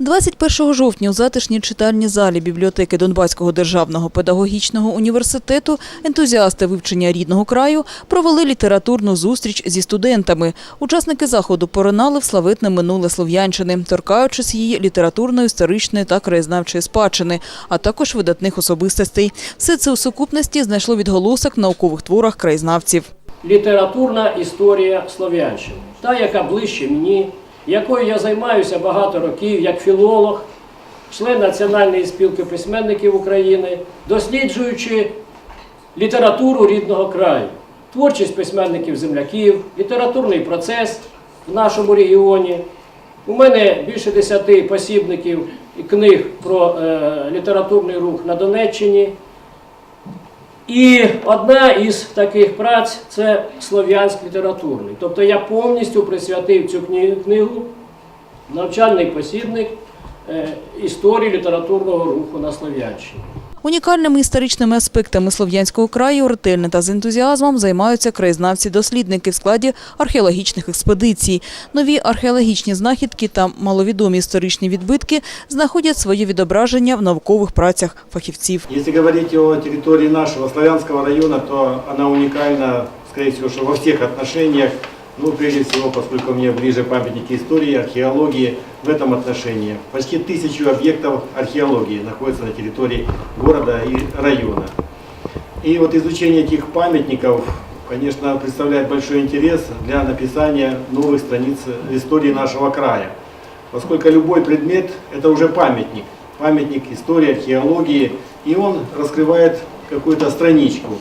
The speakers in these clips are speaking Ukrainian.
21 жовтня у затишній читальній залі бібліотеки Донбаського державного педагогічного університету ентузіасти вивчення рідного краю провели літературну зустріч зі студентами. Учасники заходу поринали в славетне минуле Слов'янщини, торкаючись її літературної, історичної та краєзнавчої спадщини, а також видатних особистостей. Все це у сукупності знайшло відголосок в наукових творах краєзнавців. літературна історія Слов'янщини, та, яка ближче мені, якою я займаюся багато років як філолог, член Національної спілки письменників України, досліджуючи літературу рідного краю, творчість письменників-земляків, літературний процес в нашому регіоні. У мене більше десяти посібників і книг про е, літературний рух на Донеччині. І одна із таких праць це слов'янськ літературний. Тобто я повністю присвятив цю книгу, навчальний посібник е, історії літературного руху на Слов'янщині. Унікальними історичними аспектами Слов'янського краю ретельно та з ентузіазмом займаються краєзнавці-дослідники в складі археологічних експедицій. Нові археологічні знахідки та маловідомі історичні відбитки знаходять своє відображення в наукових працях фахівців. Если говорить о территории нашего славянского района, то она уникальна, скорее всего, что во всех отношениях. Ну, прежде всего, поскольку мне ближе памятники истории, археологии в этом отношении. Почти тысячу объектов археологии находится на территории города и района. И вот изучение этих памятников, конечно, представляет большой интерес для написания новых страниц истории нашего края. Поскольку любой предмет – это уже памятник. Памятник истории, археологии, и он раскрывает какую-то страничку.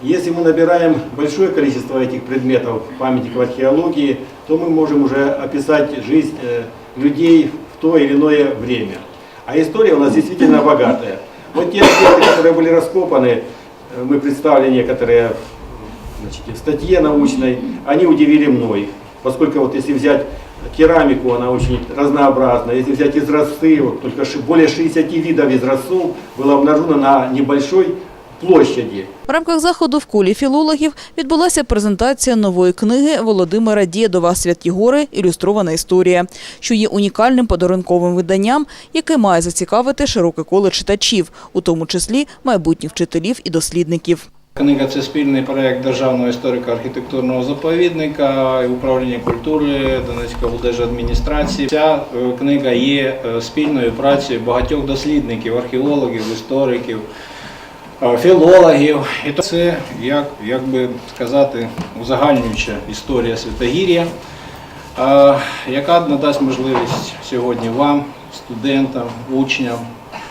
Если мы набираем большое количество этих предметов, памятников археологии, то мы можем уже описать жизнь э, людей в то или иное время. А история у нас действительно богатая. Вот те объекты, которые были раскопаны, э, мы представили некоторые значит, в статье научной, они удивили мной. Поскольку вот если взять керамику, она очень разнообразна. Если взять изразцы, вот только более 60 видов изразцов было обнаружено на небольшой площади. В рамках заходу в колі філологів відбулася презентація нової книги Володимира Дєдова «Святі гори. Ілюстрована історія», що є унікальним подарунковим виданням, яке має зацікавити широке коло читачів, у тому числі майбутніх вчителів і дослідників. Книга це спільний проект Державного історико-архітектурного заповідника і управління культури Донецької облдержадміністрації. Ця е, книга є е, спільною працею багатьох дослідників, археологів, істориків, філологів. І то це, як, як би сказати, узагальнююча історія Святогір'я, е, яка надасть можливість сьогодні вам, студентам, учням,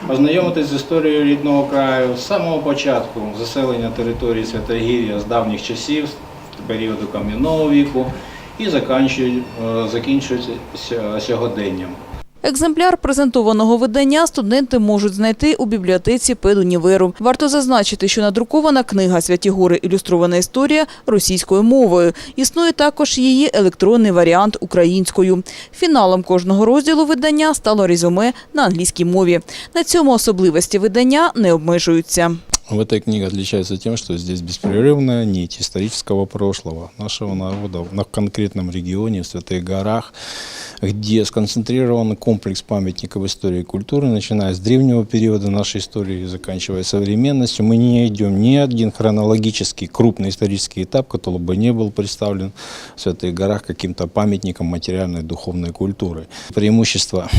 ознайомитись з історією рідного краю з самого початку заселення території Святогір'я з давніх часів, з періоду кам'яного віку і е, закінчується сьогоденням. Екземпляр презентованого видання студенти можуть знайти у бібліотеці педуніверу. Варто зазначити, що надрукована книга «Святі гори. Ілюстрована історія» російською мовою. Існує також її електронний варіант українською. Фіналом кожного розділу видання стало резюме на англійській мові. На цьому особливості видання не обмежуються. В этой книге отличается тем, что здесь беспрерывная нить исторического прошлого нашего народа на конкретном регионе, в Святых Горах, где сконцентрирован комплекс памятников истории и культуры, начиная с древнего периода нашей истории и заканчивая современностью. Мы не идем ни один хронологический крупный исторический этап, который бы не был представлен в Святых Горах каким-то памятником материальной духовной культуры. Преимущество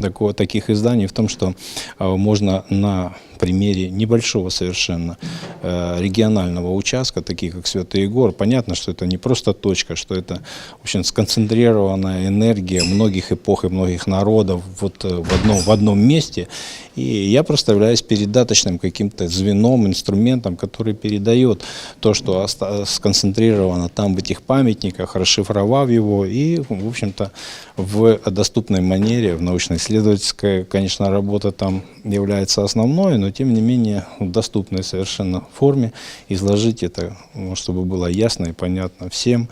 такого, таких изданий в том, что э, можно на примере небольшого совершенно э, регионального участка, таких как Святые Горы, понятно, что это не просто точка, что это в общем, сконцентрированная энергия многих эпох и многих народов вот э, в одном, в одном месте. И я проставляюсь передаточным каким-то звеном, инструментом, который передает то, что сконцентрировано там в этих памятниках, расшифровав его и, в общем-то, в доступной манере, в научно-исследовательская, конечно, работа там является основной, но тем не менее в доступной совершенно форме изложить это, ну, чтобы было ясно и понятно всем,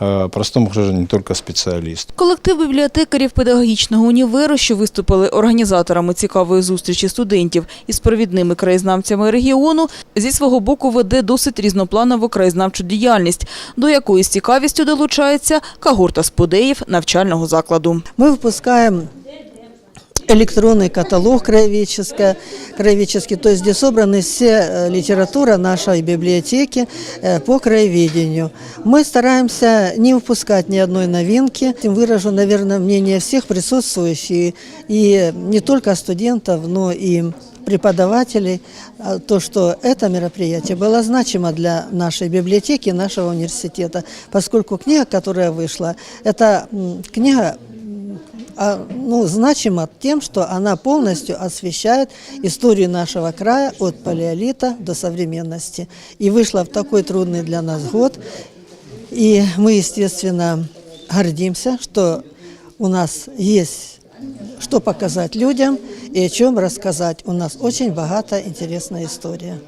э, простому гражданину, не только специалисту. Колектив бібліотекарів педагогічного універу, що виступили організаторами цікавої зустрічі студентів із провідними краєзнавцями регіону, зі свого боку веде досить різнопланову краєзнавчу діяльність, до якої з цікавістю долучається когорта сподеїв навчального закладу. Ми випускаємо электронный каталог краеведческий, краеведческий, то есть где собраны все э, литература нашей библиотеки э, по краеведению. Мы стараемся не упускать ни одной новинки. Выражу, наверное, мнение всех присутствующих, и не только студентов, но и преподавателей, а, то, что это мероприятие было значимо для нашей библиотеки, нашего университета, поскольку книга, которая вышла, это книга ну, значима тем, что она полностью освещает историю нашего края от палеолита до современности. И вышла в такой трудный для нас год. И мы, естественно, гордимся, что у нас есть что показать людям и о чем рассказать. У нас очень богатая, интересная история.